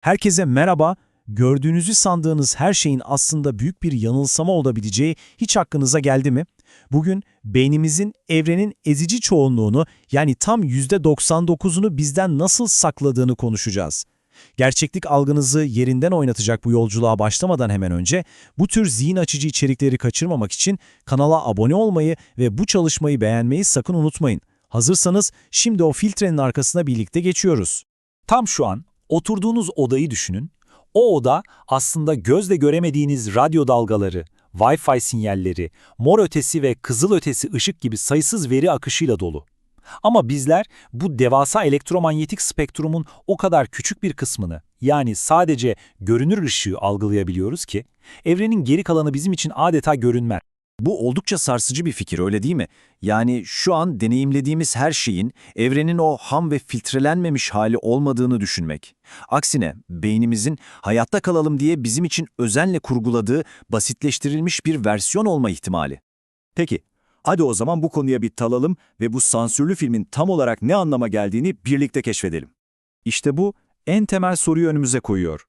Herkese merhaba. Gördüğünüzü sandığınız her şeyin aslında büyük bir yanılsama olabileceği hiç aklınıza geldi mi? Bugün beynimizin evrenin ezici çoğunluğunu yani tam %99'unu bizden nasıl sakladığını konuşacağız. Gerçeklik algınızı yerinden oynatacak bu yolculuğa başlamadan hemen önce bu tür zihin açıcı içerikleri kaçırmamak için kanala abone olmayı ve bu çalışmayı beğenmeyi sakın unutmayın. Hazırsanız şimdi o filtrenin arkasına birlikte geçiyoruz. Tam şu an oturduğunuz odayı düşünün. O oda aslında gözle göremediğiniz radyo dalgaları, Wi-Fi sinyalleri, mor ötesi ve kızıl ötesi ışık gibi sayısız veri akışıyla dolu. Ama bizler bu devasa elektromanyetik spektrumun o kadar küçük bir kısmını, yani sadece görünür ışığı algılayabiliyoruz ki, evrenin geri kalanı bizim için adeta görünmez. Bu oldukça sarsıcı bir fikir öyle değil mi? Yani şu an deneyimlediğimiz her şeyin evrenin o ham ve filtrelenmemiş hali olmadığını düşünmek. Aksine beynimizin hayatta kalalım diye bizim için özenle kurguladığı basitleştirilmiş bir versiyon olma ihtimali. Peki, hadi o zaman bu konuya bir talalım ve bu sansürlü filmin tam olarak ne anlama geldiğini birlikte keşfedelim. İşte bu en temel soruyu önümüze koyuyor.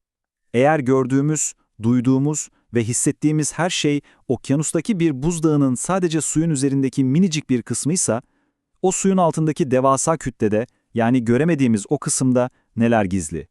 Eğer gördüğümüz, duyduğumuz ve hissettiğimiz her şey okyanustaki bir buzdağının sadece suyun üzerindeki minicik bir kısmıysa, o suyun altındaki devasa kütlede yani göremediğimiz o kısımda neler gizli?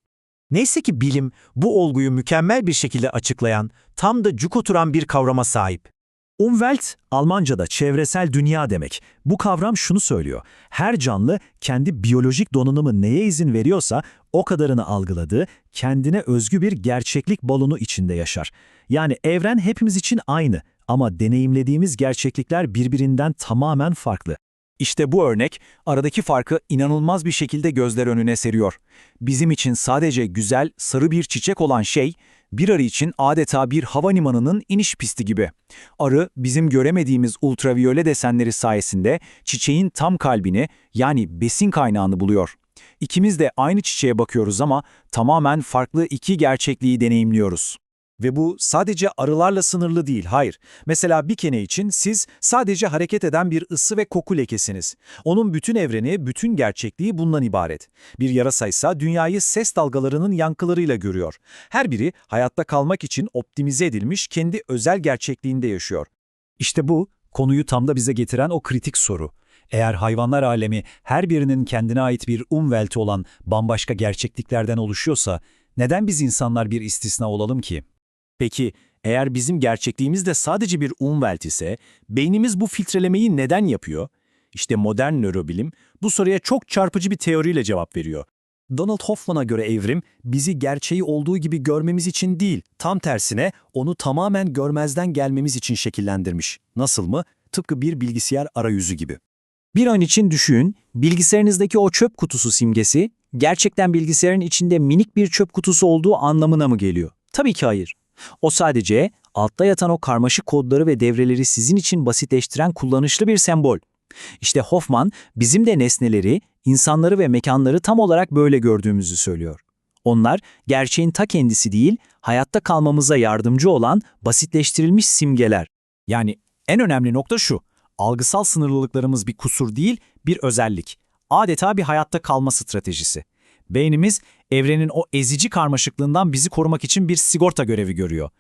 Neyse ki bilim bu olguyu mükemmel bir şekilde açıklayan, tam da cuk oturan bir kavrama sahip. Umwelt, Almanca'da çevresel dünya demek. Bu kavram şunu söylüyor. Her canlı kendi biyolojik donanımı neye izin veriyorsa o kadarını algıladığı, kendine özgü bir gerçeklik balonu içinde yaşar. Yani evren hepimiz için aynı ama deneyimlediğimiz gerçeklikler birbirinden tamamen farklı. İşte bu örnek aradaki farkı inanılmaz bir şekilde gözler önüne seriyor. Bizim için sadece güzel, sarı bir çiçek olan şey, bir arı için adeta bir havalimanının iniş pisti gibi. Arı, bizim göremediğimiz ultraviyole desenleri sayesinde çiçeğin tam kalbini yani besin kaynağını buluyor. İkimiz de aynı çiçeğe bakıyoruz ama tamamen farklı iki gerçekliği deneyimliyoruz. Ve bu sadece arılarla sınırlı değil, hayır. Mesela bir kene için siz sadece hareket eden bir ısı ve koku lekesiniz. Onun bütün evreni, bütün gerçekliği bundan ibaret. Bir yarasaysa dünyayı ses dalgalarının yankılarıyla görüyor. Her biri hayatta kalmak için optimize edilmiş kendi özel gerçekliğinde yaşıyor. İşte bu, konuyu tam da bize getiren o kritik soru. Eğer hayvanlar alemi her birinin kendine ait bir umvelti olan bambaşka gerçekliklerden oluşuyorsa, neden biz insanlar bir istisna olalım ki? Peki eğer bizim gerçekliğimiz de sadece bir umvelt ise beynimiz bu filtrelemeyi neden yapıyor? İşte modern nörobilim bu soruya çok çarpıcı bir teoriyle cevap veriyor. Donald Hoffman'a göre evrim bizi gerçeği olduğu gibi görmemiz için değil, tam tersine onu tamamen görmezden gelmemiz için şekillendirmiş. Nasıl mı? Tıpkı bir bilgisayar arayüzü gibi. Bir an için düşün, bilgisayarınızdaki o çöp kutusu simgesi, gerçekten bilgisayarın içinde minik bir çöp kutusu olduğu anlamına mı geliyor? Tabii ki hayır. O sadece altta yatan o karmaşık kodları ve devreleri sizin için basitleştiren kullanışlı bir sembol. İşte Hoffman bizim de nesneleri, insanları ve mekanları tam olarak böyle gördüğümüzü söylüyor. Onlar gerçeğin ta kendisi değil, hayatta kalmamıza yardımcı olan basitleştirilmiş simgeler. Yani en önemli nokta şu, algısal sınırlılıklarımız bir kusur değil, bir özellik. Adeta bir hayatta kalma stratejisi. Beynimiz, evrenin o ezici karmaşıklığından bizi korumak için bir sigorta görevi görüyor.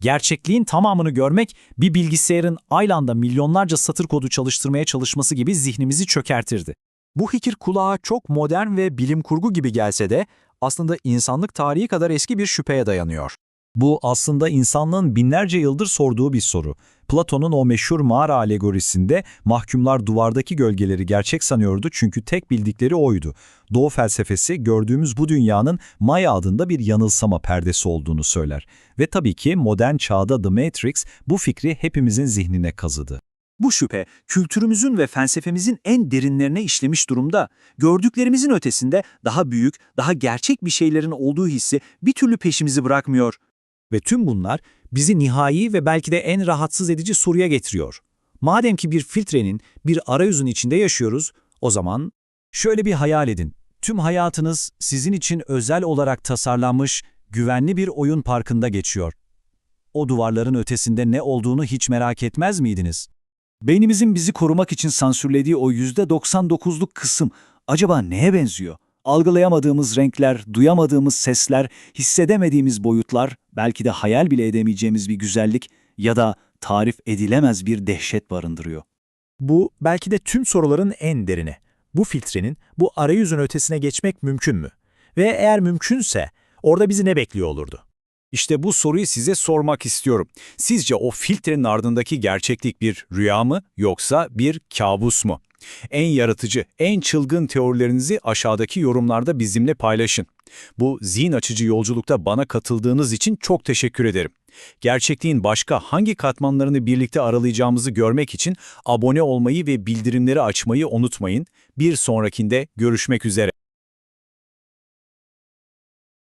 Gerçekliğin tamamını görmek, bir bilgisayarın aynı milyonlarca satır kodu çalıştırmaya çalışması gibi zihnimizi çökertirdi. Bu fikir kulağa çok modern ve bilim kurgu gibi gelse de aslında insanlık tarihi kadar eski bir şüpheye dayanıyor. Bu aslında insanlığın binlerce yıldır sorduğu bir soru. Platon'un o meşhur mağara alegorisinde mahkumlar duvardaki gölgeleri gerçek sanıyordu çünkü tek bildikleri oydu. Doğu felsefesi gördüğümüz bu dünyanın Maya adında bir yanılsama perdesi olduğunu söyler. Ve tabii ki modern çağda The Matrix bu fikri hepimizin zihnine kazıdı. Bu şüphe, kültürümüzün ve felsefemizin en derinlerine işlemiş durumda. Gördüklerimizin ötesinde daha büyük, daha gerçek bir şeylerin olduğu hissi bir türlü peşimizi bırakmıyor. Ve tüm bunlar bizi nihai ve belki de en rahatsız edici soruya getiriyor. Madem ki bir filtrenin, bir arayüzün içinde yaşıyoruz, o zaman şöyle bir hayal edin. Tüm hayatınız sizin için özel olarak tasarlanmış, güvenli bir oyun parkında geçiyor. O duvarların ötesinde ne olduğunu hiç merak etmez miydiniz? Beynimizin bizi korumak için sansürlediği o %99'luk kısım acaba neye benziyor? Algılayamadığımız renkler, duyamadığımız sesler, hissedemediğimiz boyutlar, belki de hayal bile edemeyeceğimiz bir güzellik ya da tarif edilemez bir dehşet barındırıyor. Bu belki de tüm soruların en derini. Bu filtrenin bu arayüzün ötesine geçmek mümkün mü? Ve eğer mümkünse orada bizi ne bekliyor olurdu? İşte bu soruyu size sormak istiyorum. Sizce o filtrenin ardındaki gerçeklik bir rüya mı yoksa bir kabus mu? En yaratıcı, en çılgın teorilerinizi aşağıdaki yorumlarda bizimle paylaşın. Bu zihin açıcı yolculukta bana katıldığınız için çok teşekkür ederim. Gerçekliğin başka hangi katmanlarını birlikte aralayacağımızı görmek için abone olmayı ve bildirimleri açmayı unutmayın. Bir sonrakinde görüşmek üzere.